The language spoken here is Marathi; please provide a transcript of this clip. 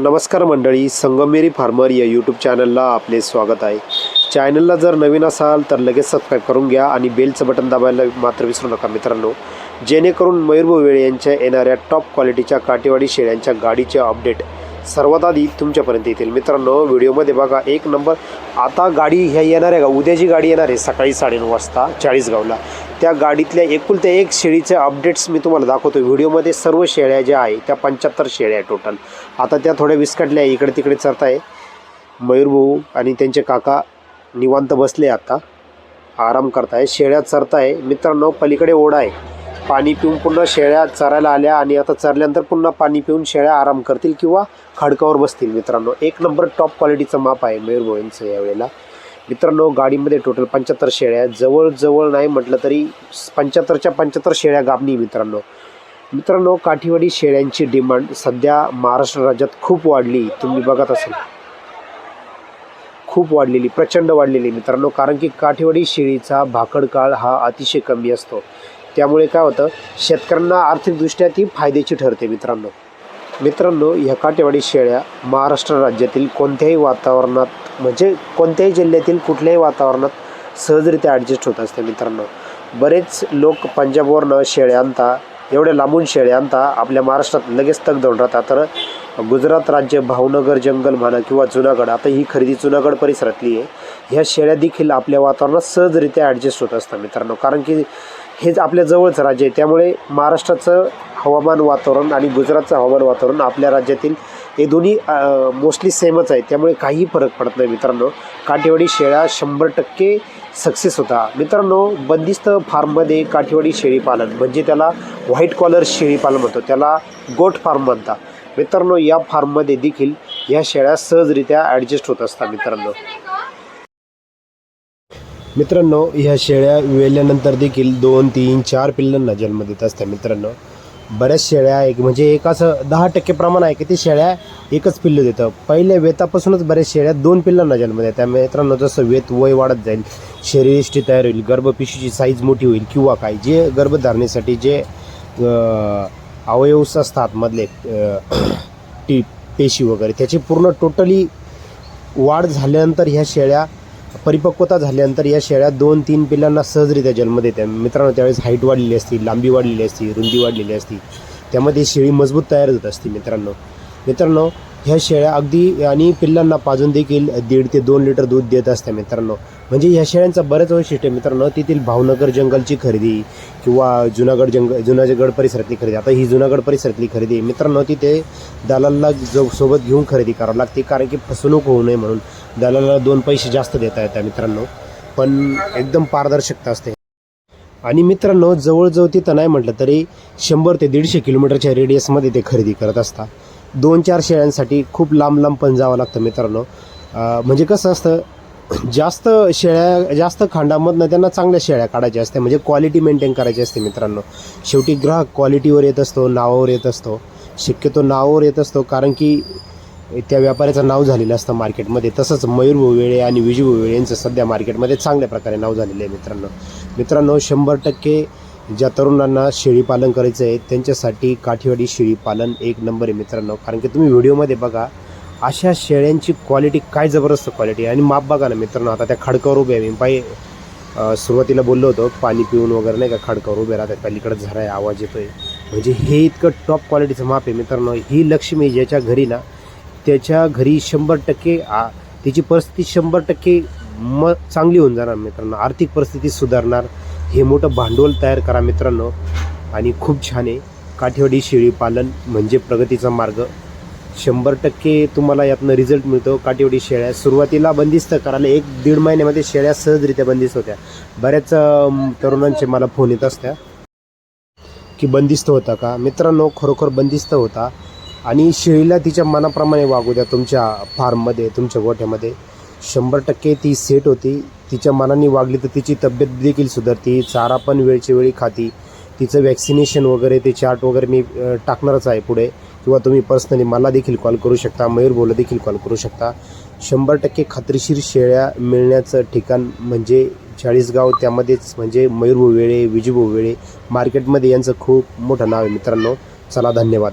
नमस्कार मंडळी संगमेरी फार्मर या यूट्यूब चॅनलला आपले स्वागत आहे. चॅनलला जर नवीन असाल तर लगेच सबस्क्राईब करून घ्या आणि बेलचं बटन दाबायला मात्र विसरू नका मित्रांनो. जेणेकरून मयूरभाऊ वेळे यांच्या येणाऱ्या टॉप क्वालिटीच्या काटेवाडी शेळ्यांच्या गाडीचे अपडेट सर्वात आधी तुमच्यापर्यंत येतील. मित्रांनो व्हिडिओमध्ये बघा एक नंबर. आता गाडी ह्या येणार आहे का उद्याची गाडी येणार आहे सकाळी साडेनऊ वाजता चाळीसगावला. त्या गाडीतल्या एकुलत्या एक शेळीचे अपडेट्स मी तुम्हाला दाखवतो व्हिडिओमध्ये सर्व शेळ्या ज्या आहे त्या पंच्याहत्तर शेळ्या आहे टोटल आता त्या थोड्या विस्कटल्या इकडे तिकडे चरत आहे मयूरभाऊ आणि त्यांचे काका निवांत बसले आता. आराम करताय. शेळ्या चरताय. मित्रांनो पलीकडे ओढा आहे. पाणी पिऊन पुन्हा शेळ्या चरायला आल्या आणि आता चरल्यानंतर पुन्हा पाणी पिऊन शेळ्या आराम करतील किंवा खडकावर बसतील. मित्रांनो एक नंबर टॉप क्वालिटीचं माप आहे मयूर यांचं यावेळेला. मित्रांनो गाडीमध्ये टोटल पंच्याहत्तर शेळ्या जवळजवळ नाही म्हटलं तरी पंच्याहत्तरच्या पंच्याहत्तर शेळ्या गाबणी मित्रांनो. मित्रांनो काठीवाडी शेळ्यांची डिमांड सध्या महाराष्ट्र राज्यात खूप वाढली. तुम्ही बघत असाल. खूप वाढलेली प्रचंड वाढलेली मित्रांनो. कारण की काठीवाडी शेळीचा भाकड काळ हा अतिशय कमी असतो. त्यामुळे काय होतं शेतकऱ्यांना आर्थिकदृष्ट्या ती फायद्याची ठरते मित्रांनो. मित्रांनो ह्या काटेवाडी शेळ्या महाराष्ट्र राज्यातील कोणत्याही वातावरणात म्हणजे कोणत्याही जिल्ह्यातील कुठल्याही वातावरणात सहजरित्या ॲडजस्ट होत असते मित्रांनो. बरेच लोक पंजाबवरनं शेळ्या आणता एवढ्या लांबून शेळ्या आणता आपल्या महाराष्ट्रात लगेच तग धरून राहतात. तर गुजरात राज्य भावनगर जंगल म्हणा किंवा जुनागड आता ही खरेदी जुनागड परिसरातली आहे. ह्या शेळ्या देखील आपल्या वातावरणात सहजरित्या ॲडजस्ट होत असतात मित्रांनो. कारण की हेच आपल्या जवळचं राज्य आहे. त्यामुळे महाराष्ट्राचं हवामान वातावरण आणि गुजरातचं हवामान वातावरण आपल्या राज्यातील हे दोन्ही मोस्टली सेमच आहे. त्यामुळे काही फरक पडत नाही मित्रांनो. काठेवाडी शेळ्या शंभर टक्के सक्सेस होता. मित्रांनो बंदिस्त फार्ममध्ये काठेवाडी शेळी पालन म्हणजे त्याला व्हाईट कॉलर शेळी पालन म्हणतो. त्याला गोट फार्म म्हणतात मित्रांनो या फार्ममध्ये देखील ह्या शेळ्या सहजरित्या ॲडजस्ट होत असतात मित्रांनो. मित्रांनो ह्या शेळ्या वेल्यानंतर देखील दोन तीन चार पिल्लांना जन्म देत असतात मित्रांनो. बऱ्याच शेळ्या एक म्हणजे एक असं दहा टक्के प्रमाण आहे की ते शेळ्या एकच पिल्लं देतं. पहिल्या वेतापासूनच बऱ्याच शेळ्या दोन पिल्लांना जन्म देतात. मित्रांनो जसं वेत वय वाढत जाईल शरीरयष्टी तयार होईल गर्भपिशीची साईज मोठी होईल किंवा काय जे गर्भधारणेसाठी जे अवयवस असतात मधले टी पेशी वगैरे त्याची पूर्ण टोटली वाढ झाल्यानंतर ह्या शेळ्या परिपक्वता झाल्यानंतर या शेळ्या दोन तीन पिल्लांना सहजरित्या जन्म देतात मित्रांनो त्यावेळेस हाईट वाढलेली असती लांबी वाढलेली असती रुंदी वाढलेली असती. त्यामध्ये शेळी मजबूत तयार होत असते मित्रांनो. मित्रांनो ह्या शेळ्या अगदी आणि पिल्लांना पाजून देखील दीड ते दोन लिटर दूध देत असते मित्रांनो. म्हणजे ह्या शेळ्यांचा बरंच वैशिष्ट्य मित्रांनो. तेथील भावनगर जंगलची खरेदी किंवा जुनागड जंगल जुनागड परिसरातली खरेदी. आता ही जुनागड परिसरातली खरेदी मित्रांनो तिथे दलालला जो सोबत घेऊन खरेदी करावं लागते कारण की फसवणूक होऊ नये म्हणून दलालाला दोन पैसे जास्त देता येतात मित्रांनो. पण एकदम पारदर्शकता असते. आणि मित्रांनो जवळजवळ तिथं नाही म्हटलं तरी शंभर ते दीडशे किलोमीटरच्या रेडियसमध्ये ते खरेदी करत असतात. दोन चार शेळ्यांसाठी खूप लांब लांब पण जावं लागतं मित्रांनो. म्हणजे कसं असतं जास्त शेळ्या जास्त खांडामधनं त्यांना चांगल्या शेळ्या काढायच्या असते म्हणजे क्वालिटी मेंटेन करायची असते मित्रांनो. शेवटी ग्राहक क्वालिटीवर येत असतो नावावर येत असतो. शक्यतो नावावर येत असतो कारण की त्या व्यापाऱ्याचं नाव झालेलं असतं मार्केटमध्ये. तसंच मयूर वेळे आणि विजू वेळे यांचं सध्या मार्केटमध्ये चांगल्या प्रकारे नाव झालेलं आहे मित्रांनो. मित्रांनो शंभर टक्के ज्या तरुणांना शेळीपालन करायचं आहे त्यांच्यासाठी काठीवाडी शेळीपालन एक नंबर आहे मित्रांनो. कारण की तुम्ही व्हिडिओमध्ये बघा अशा शेळ्यांची क्वालिटी काय जबरदस्त क्वालिटी आणि माप बघा ना मित्रांनो आता त्या खडकावर उभे आहे. मी पाय सुरुवातीला बोललो होतो पाणी पिऊन वगैरे नाही का खडकावर उभे राहतात. पलीकडे झरा आहे आवाज येतोय. म्हणजे हे इतकं टॉप क्वालिटीचं माप आहे मित्रांनो. ही लक्ष्मी ज्याच्या घरी ना त्याच्या घरी शंभर टक्के आ परिस्थिती शंभर टक्के म चांगली होऊन जाणार मित्रांनो. आर्थिक परिस्थिती सुधारणार. हे मोठं भांडवल तयार करा मित्रांनो. आणि खूप छान आहे. काठेवाडी शेळी पालन म्हणजे प्रगतीचा मार्ग. शंभर टक्के तुम्हाला यातनं रिझल्ट मिळतो. काठेवाडी शेळ्या सुरुवातीला बंदिस्त करायला एक दीड महिन्यामध्ये शेळ्या सहजरित्या बंदिस्त होत्या. बऱ्याच तरुणांचे मला फोन येत असत्या की बंदिस्त होता का? मित्रांनो खरोखर बंदिस्त होता. आणि शेळीला तिच्या मनाप्रमाणे वागू द्या तुमच्या फार्ममध्ये तुमच्या गोठ्यामध्ये. शंभर टक्के ती सेट होती. तिच्या मनाने वागली तर तिची तब्येत देखील सुधारती. चारा पण वेळच्या वेळी खाती. तिचं वॅक्सिनेशन वगैरे ते चार्ट वगैरे मी टाकणारच आहे पुढे. किंवा तुम्ही पर्सनली मला देखील कॉल करू शकता. मयूर बोला देखील कॉल करू शकता. शंभर टक्के खात्रीशीर शेळ्या मिळण्याचं ठिकाण म्हणजे चाळीसगाव. त्यामध्येच म्हणजे मयूर भोवेळे विजू भोवेळे. मार्केटमध्ये यांचं खूप मोठं नाव आहे मित्रांनो. चला धन्यवाद.